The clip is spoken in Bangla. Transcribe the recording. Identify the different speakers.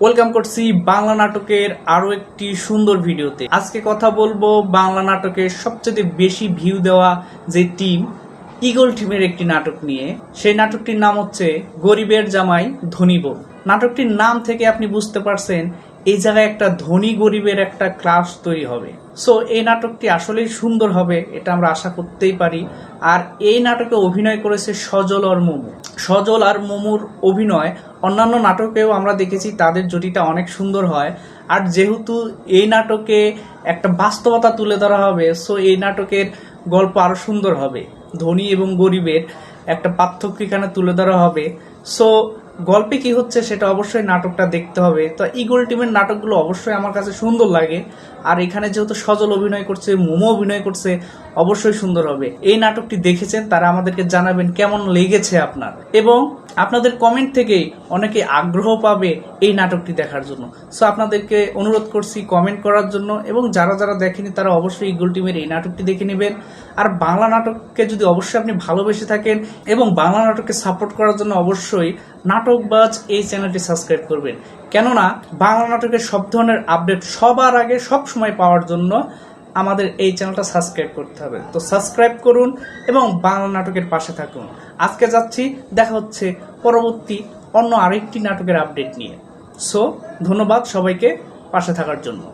Speaker 1: ওয়েলকাম করছি বাংলা নাটকের আরও একটি সুন্দর ভিডিওতে। আজকে কথা বলব বাংলা নাটকের সবচেয়ে বেশি ভিউ দেওয়া যে টিম ইগল টিমের একটি নাটক নিয়ে। সেই নাটকটির নাম হচ্ছে গরিবের জামাই ধনী নাটকটির নাম থেকে আপনি বুঝতে পারছেন এই জায়গায় একটা ধনী গরিবের একটা ক্লাস তৈরি হবে। সো এই নাটকটি আসলেই সুন্দর হবে, এটা আমরা আশা করতেই পারি। আর এই নাটকে অভিনয় করেছে সজল আর মোমো। সজল আর মোমোর অভিনয়, অন্যান্য নাটকেও আমরা দেখেছি, তাদের জুটিটা অনেক সুন্দর হয়। আর যেহেতু এই নাটকে একটা বাস্তবতা তুলে ধরা হবে সো এই নাটকের গল্প আরও সুন্দর হবে। ধনী এবং গরিবের একটা পার্থক্য এখানে তুলে ধরা হবে। সো গল্পে কি হচ্ছে সেটা অবশ্যই নাটকটা দেখতে হবে। তো ইগল টিমের নাটকগুলো অবশ্যই আমার কাছে সুন্দর লাগে। আর এখানে যেহেতু সজল অভিনয় করছে, মোমো অভিনয় করছে, অবশ্যই সুন্দর হবে। এই নাটকটি দেখেছেন, তারা আমাদেরকে জানাবেন কেমন লেগেছে আপনার। এবং আপনাদের কমেন্ট থেকেই অনেকে আগ্রহ পাবে এই নাটকটি দেখার জন্য। সো আপনাদেরকে অনুরোধ করছি কমেন্ট করার জন্য এবং যারা যারা দেখেনি তারা অবশ্যই ইগল টিমের এই নাটকটি দেখে নেবেন। আর বাংলা নাটককে যদি অবশ্যই আপনি ভালোবেসে থাকেন এবং বাংলা নাটককে সাপোর্ট করার জন্য অবশ্যই নাটকবাজ এই চ্যানেলটি সাবস্ক্রাইব করবেন। কেননা, বাংলা নাটকের সব ধরনের আপডেট সবার আগে সব সময় পাওয়ার জন্য আমাদের এই চ্যানেলটা সাবস্ক্রাইব করতে হবে। তো সাবস্ক্রাইব করুন এবং বাংলা নাটকের পাশে থাকুন। আজকে যাচ্ছি, দেখা হচ্ছে পরবর্তী অন্য আরেকটি নাটকের আপডেট নিয়ে। সো ধন্যবাদ সবাইকে পাশে থাকার জন্য।